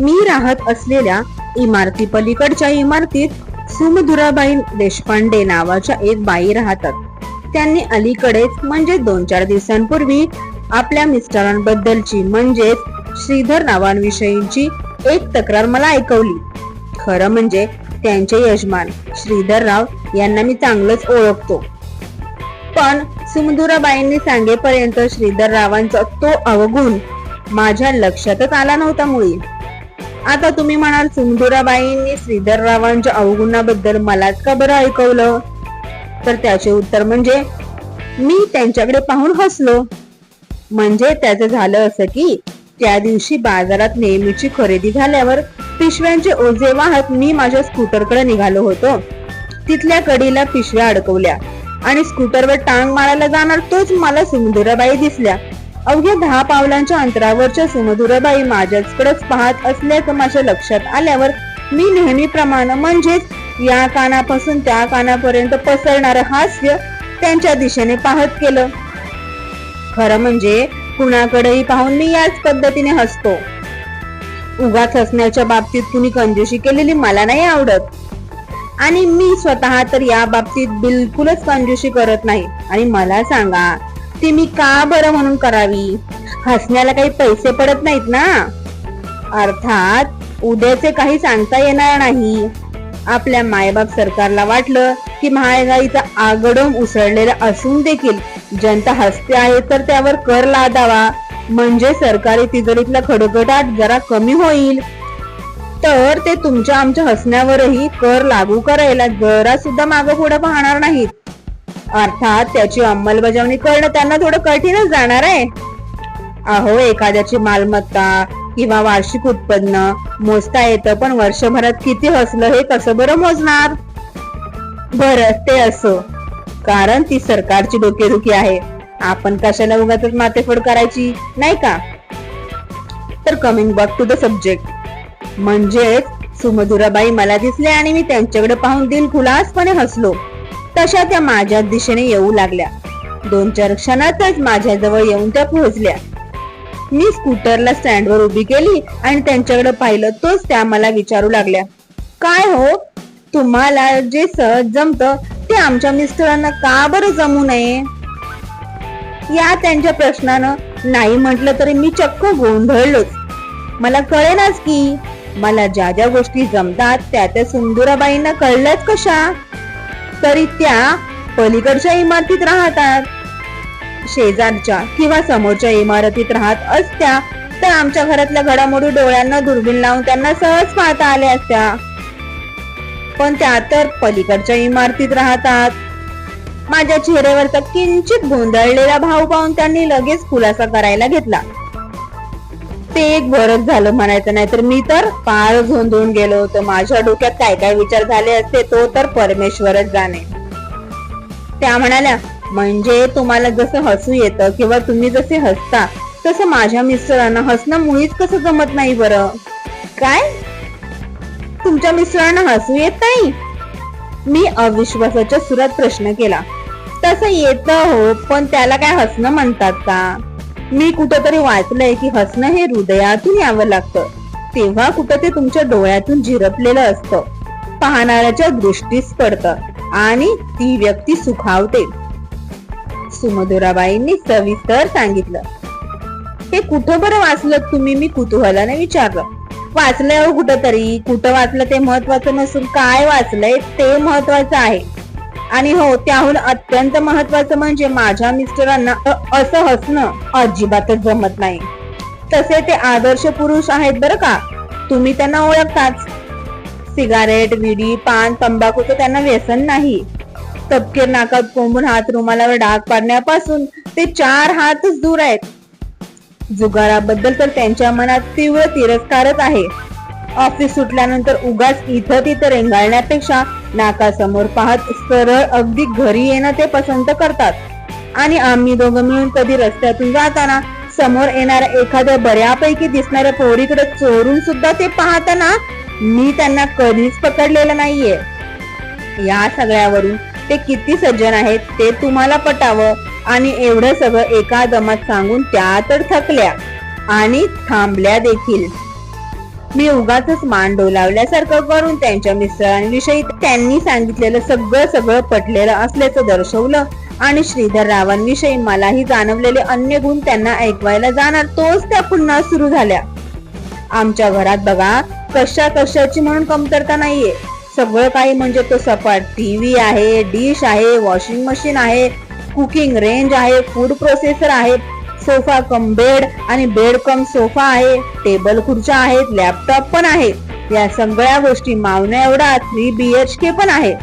मी राहत असलेल्या इमारती पलीकडच्या इमारतीत सुमधुराबाई देशपांडे नावाच्या एक बाई राहतात. त्यांनी अलीकडेच म्हणजे दोन चार दिवसांपूर्वी आपल्या मिस्टरांबद्दलची म्हणजेच श्रीधर नावांविषयीची एक तक्रार मला ऐकवली. खरं म्हणजे त्यांचे यजमान श्रीधरराव यांना मी चांगलंच ओळखतो. पण सुमधुराबाईंनी सांगेपर्यंत श्रीधररावांचा तो अवगुण माझ्या लक्षातच आला नव्हता मुळी. आता तुम्ही म्हणाल सुमधुराबाईंनी श्रीधररावांच्या अवगुणाबद्दल मलाच का बरं ऐकवलं? तर त्याचे उत्तर म्हणजे मी त्यांच्याकडे पाहून हसलो. म्हणजे त्याचं झालं असं की त्या दिवशी बाजारात नेहमीची खरेदी झाल्यावर पिशव्यांचे ओझे वाहत मी माझ्या स्कूटरकडे निघालो होतो. तिथल्या कडीला पिशव्या अडकवल्या आणि स्कूटरवर टांग मारायला जाणार तोच मला सुमधुराबाई दिसल्या. अवघ्या दहा पावलांच्या अंतरावरच्या सुमधुराबाई माझ्याचकडच पाहत असल्याचं माझ्या लक्षात आल्यावर मी नेहमीप्रमाणे म्हणजेच या कानापासून त्या कानापर्यंत पसरणारं हास्य त्यांच्या दिशेने पाहत केलं. खरं म्हणजे कुणाकडेही पाहून मी याच पद्धतीने हसतो. उगाच हसण्याच्या बाबतीत कुणी कंजूशी केलेली मला नाही आवडत. आणि मी स्वतः तर या बाबतीत बिलकुलच कंजूशी करत नाही. आणि मला सांगा ती मी का बरं म्हणून करावी? हसण्याला काही पैसे पडत नाहीत ना? अर्थात उद्याचे काही सांगता येणार नाही. आपल्या मायबाप सरकारला वाटलं की महागाईचा आगडोम उसळलेला असून देखील जनता हसते आहे तर त्यावर कर लादावा. म्हणजे सरकारी तिजोरीतला खडगडाट जरा कमी होईल. तर ते तुमच्या आमच्या हसण्यावरही कर लागू करायला जरा सुद्धा मागं पुढे पाहणार नाहीत. अर्थात त्याची अंमलबजावणी करणं त्यांना थोडं कठीणच जाणार आहे. अहो एखाद्याची मालमत्ता किंवा वार्षिक उत्पन्न मोजता येतं पण वर्षभरात किती हसलं हे कसं बरं मोजणार? बर ते असो. कारण ती सरकारची डोकेदुखी आहे. आपण कशाला उगाच मातेफोड करायची नाही का? तर coming back to the subject म्हणजेच सुमधुराबाई मला दिसले आणि मी त्यांच्याकडे पाहून दिलखुलासपणे हसलो. तशा त्या माझ्या दिशेने येऊ लागल्या. दोन चार क्षणातच माझ्या जवळ येऊन त्या पोहोचल्या. मी स्कूटरला स्टँडवर उभी केली आणि त्यांच्याकडे पाहिलं तोच त्या मला विचारू लागल्या. काय हो? तुम्हाला जे सहज जमत ते आमच्या मिस्टरांना का बरं जमू नये? या त्यांच्या प्रश्नानं नाही म्हटलं तरी मी चक्क गोंधळलोच. मला कळेनाच की मला ज्या ज्या गोष्टी जमतात त्या त्या सुंदुराबाईंना कळल्याच कशा? तरी त्या पलीकडच्या इमारतीत राहतात. शेजारच्या किंवा समोरच्या इमारतीत राहत असत्या तर आमच्या घरातल्या घडामोडी डोळ्यांना दुर्बीण लावून त्यांना सहज पाहता आल्या असत्या. पण त्या तर पलीकडच्या इमारतीत राहतात. माझ्या चेहऱ्यावरचा किंचित गोंधळलेला भाव पाहून त्यांनी लगेच खुलासा करायला घेतला. ते एक बरंच झालं म्हणायचं नाही तर मी तर पार झोंधून गेलो होतो. माझ्या डोक्यात काय काय विचार झाले असते तो तर परमेश्वरच जाणे. त्या म्हणाल्या म्हणजे तुम्हाला जसं हसू येतं किंवा तुम्ही जसे हसता तसं माझ्या मिस्टरांना हसणं मुळीच कसं जमत नाही बरं. काय? तुमच्या मिस्टरांना हसू येत नाही? मी अविश्वासाच्या सुरात प्रश्न केला. तसं येतं हो पण त्याला काय हसणं म्हणतात का? मी कुठंतरी वाचलंय की हसणं हे हृदयातून यावं लागतं. तेव्हा कुठं ते तुमच्या डोळ्यातून झिरपलेलं असतं. पाहणाऱ्याच्या दृष्टीस पडतं आणि ती व्यक्ती सुखावते. सुमधुराबाईंनी सविस्तर सांगितलं. हे कुठं बरं वाचलं तुम्ही? मी कुतूहलाने विचारलं. वाचलंय हो कुठं तरी कुठं वाचलं ते महत्वाचं नसून काय वाचलंय ते महत्वाचं आहे. आणि हो त्याहून अत्यंत महत्वाचं म्हणजे माझ्या मिस्टरांना असं हसणं अजिबातच जमत नाही. तसे ते आदर्श पुरुष आहेत बरं का? तुम्ही त्यांना ओळखताच. सिगारेट विडी पान तंबाखूचं त्यांना व्यसन नाही. तपकीर नाकात कोंबून हात रुमालावर डाग पाडण्यापासून ते चार हातच दूर आहेत. जुगाराबद्दल तर त्यांच्या मनात तीव्र तिरस्कारच आहे. ऑफिस सुटल्यानंतर उगाच इथं तिथं रेंगाळण्यापेक्षा नाकासमोर पाहत सरळ अगदी घरी येणं ते पसंत करतात. आणि आम्ही दोघं मिळून कधी रस्त्यातून जाताना समोर येणाऱ्या एखाद्या बऱ्यापैकी दिसणाऱ्या पोरीकडे चोरून सुद्धा ते पाहताना मी त्यांना कधीच पकडलेलं नाहीये. या सगळ्यावरून ते किती सज्जन आहेत ते तुम्हाला पटावं आणि एवढं सगळं एका दमात सांगून त्या तर थकल्या आणि थांबल्या देखील. मी उगाच मान डोलावल्यासारखं करून त्यांच्या मिस्टरांविषयी त्यांनी सांगितलेलं सगळं सगळं पटलेलं असल्याचं दर्शवलं. आणि श्रीधर रावांविषयी मलाही जाणवलेले अन्य गुण त्यांना ऐकवायला जाणार तोच त्या पुन्हा सुरू झाल्या. आमच्या घरात बघा कशा कशाची म्हणून कमतरता नाहीये. सगळं काही म्हणजे तो सपाट टीव्ही आहे डिश आहे वॉशिंग मशीन आहे कुकिंग रेंज आहे फूड प्रोसेसर आहे सोफा कम बेड आणि बेड कम सोफा आहे टेबल खुर्च्या आहेत लॅपटॉप पण आहे. या सगळ्या गोष्टी मावण्या एवढा थ्री बी एच के पण आहे.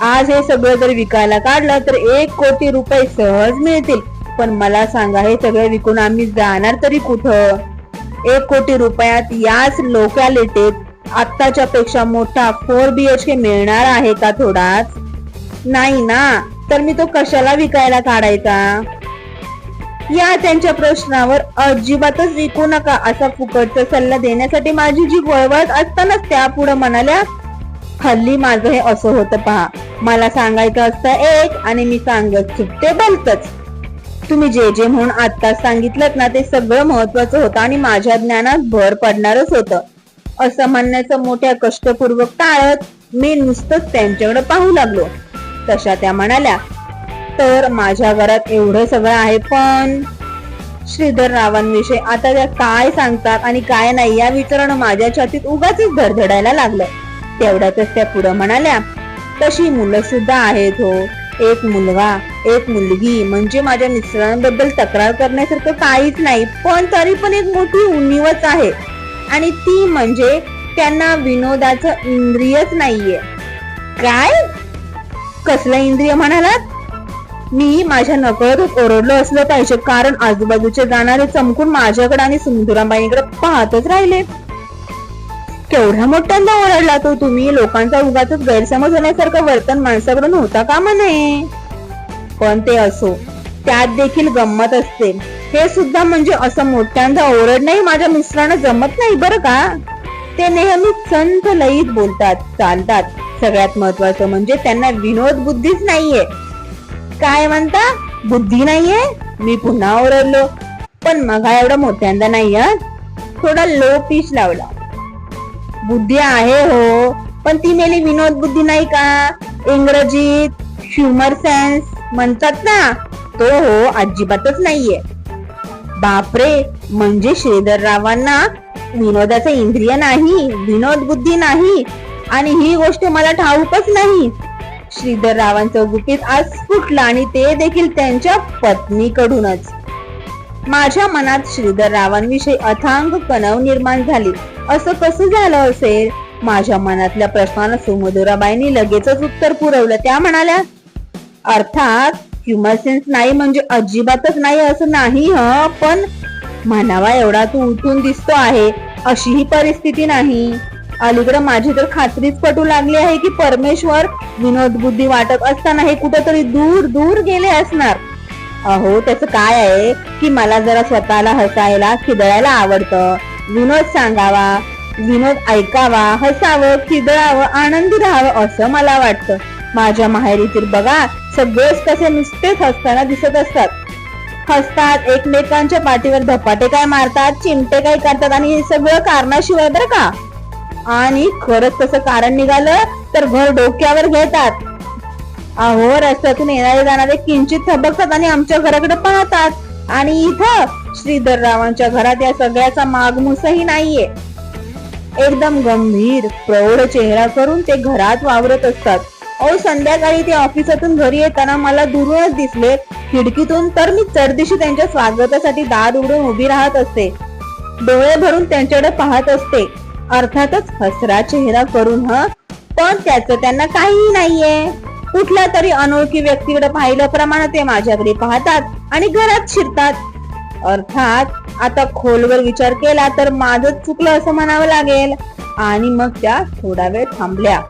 आज हे सगळं जर विकायला काढलं तर एक कोटी रुपये सहज मिळतील. पण मला सांगा हे सगळं विकून आम्ही जाणार तरी कुठं? एक कोटी रुपयात याच लोकॅलिटीत आत्ताच्या पेक्षा मोठा फोर बी एच के मिळणार आहे का थोडाच? नाही ना. तर मी तो कशाला विकायला काढायचा? या त्यांच्या प्रश्नावर अजिबातच विकू नका असा फुकटचा सल्ला देण्यासाठी माझी जी वळवळ असतानाच त्या पुढे म्हणाल्या हल्ली माझं हे असं होतं पहा. मला सांगायचं असतं एक आणि मी सांगत चुकते बोलतच तुम्ही जे जे म्हणून आत्ताच सांगितलं ना ते सगळं महत्वाचं होतं आणि माझ्या ज्ञानात भर पडणारच होतं. असं म्हणण्याचं मोठ्या कष्टपूर्वक टाळत मी नुसतंच त्यांच्याकडे पाहू लागलो. तशा त्या म्हणाल्या तर माझ्या घरात एवढं सगळं आहे पण श्रीधर रावांविषयी आता त्या काय सांगतात आणि काय नाही या विचारानं माझ्या छातीत उगाच धडधडायला लागलं. तेवढ्यातच त्या पुढं म्हणाल्या तशी मुलं सुद्धा आहेत हो. एक मुलगा एक मुलगी म्हणजे माझ्या मिस्टरांबद्दल तक्रार करण्यासारखं काहीच नाही पण तरी पण एक मोठी उणीवच आहे. आणि ती म्हणजे त्यांना विनोदाचं इंद्रियच नाहीये. काय? कसलं इंद्रिय म्हणालात? मी माझ्या नकळतच ओरडलो असलं पाहिजे. कारण आजूबाजूचे जाणारे चमकून माझ्याकडे आणि सुंदराबाईकडे पाहतच राहिले. केवढ्या मोठ्यांदा ओरडला तो तुम्ही. लोकांचा उगाच गैरसमज होण्यासारखं वर्तन माणसाकडून होता का म्हणे पण ते असो त्यात देखील गंमत असते. हे सुद्धा म्हणजे असं मोठ्यांदा ओरडणंही माझ्या मिस्टरांना जमत नाही बरं का? ते नेहमी संत लईत बोलतात चालतात. सगळ्यात महत्वाचं म्हणजे त्यांना विनोद बुद्धीच नाहीये. काय म्हणता? बुद्धी नाहीये? मी पुन्हा ओरडलो. पण मग एवढा मोठ्यांदा नाही थोडा लो पीच लावला. बुद्धी आहे हो पण ती मेली विनोद बुद्धी नाही का? इंग्रजीत ह्युमर सेन्स म्हणतात ना तो हो अजिबातच नाहीये. बापरे म्हणजे श्रीधर रावांना विनोदाचं इंद्रिय नाही विनोद बुद्धी नाही आणि ही गोष्ट मला ठाऊकच नाही. श्रीधर रावांचं गुपित आज फुटलं आणि ते देखील त्यांच्या पत्नीकडूनच. माझ्या मनात श्रीधर रावांविषयी अथांग कणव निर्माण झाली. असं कसं झालं असेल? माझ्या मनातल्या प्रश्नाला सुमधुराबाईंनी लगेचच उत्तर पुरवलं. त्या म्हणाल्या अर्थात ह्युमर सेन्स नाही म्हणजे अजिबातच नाही असं नाही ह पण म्हणावा एवढा तू उठून दिसतो आहे. अशी ही परिस्थिती नाही. अलीकडे माझी तर खात्रीच पटू लागली आहे की परमेश्वर विनोद बुद्धी वाटत असताना हे कुठेतरी दूर दूर गेले असणार. अहो त्याचं काय आहे की मला जरा स्वतःला हसायला खिदळायला आवडतं. विनोद सांगावा विनोद ऐकावा हसावं खिदळावं आनंदी राहावं असं मला वाटतं. माझ्या माहेरीतील बघा सगळेच कसे नुसतेच हसताना दिसत असतात. हसतात एकमेकांच्या पाठीवर धपाटे काय मारतात चिमटे काय करतात आणि हे सगळं कारणाशिवाय बरं का? आणि खरंच तसं कारण निघालं तर घर डोक्यावर घेतात. अहो रस्त्यातून येणारे जाणारे किंचित थबकतात आणि आमच्या घराकडे पाहतात. आणि इथं श्रीधर रावांच्या घरात या सगळ्याचा मागमूसही नाहीये. एकदम गंभीर प्रौढ चेहरा करून ते घरात वावरत असतात. अहो संध्याकाळी ते ऑफिसातून घरी येताना मला दुरूनच दिसले. खिडकीतून तर मी चढदिशी त्यांच्या स्वागतासाठी दार उघडून उभी राहत असते. डोळे भरून त्यांच्याकडे पाहत असते. अर्थातच हसरा चेहरा करून ह? पण त्याचं त्यांना काहीही नाहीये. कुठल्या तरी अनोळखी व्यक्तीकडे पाहिल्याप्रमाणे ते माझ्याकडे पाहतात आणि घरात शिरतात. अर्थात आता खोलवर विचार केला तर माझं चुकलं असं म्हणावं लागेल. आणि मग त्या थोडा वेळ थांबल्या.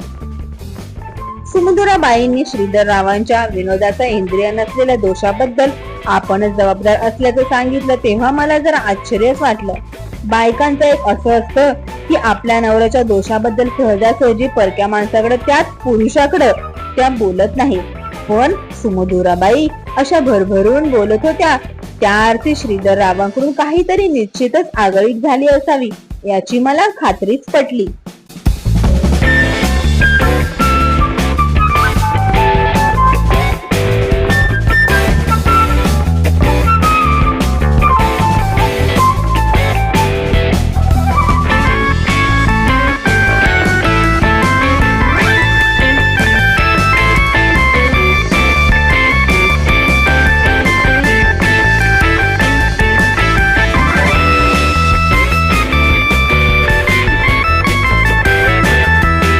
सुमधुराबाईंनी श्रीधर रावांच्या विनोदाचा इंद्रिय नसलेल्या दोषाबद्दल आपणच जबाबदार असल्याचं सांगितलं तेव्हा मला जरा आश्चर्यच वाटलं. बायकांचं एक असं असतं की आपल्या नवऱ्याच्या दोषाबद्दल सहजासहजी परक्या माणसाकडे त्यात पुरुषाकडे त्या बोलत नाही. पण सुमधुराबाई अशा भरभरून बोलत होत्या त्या अर्थी श्रीधर रावांकडून काहीतरी निश्चितच आगळीक झाली असावी याची मला खात्रीच पटली.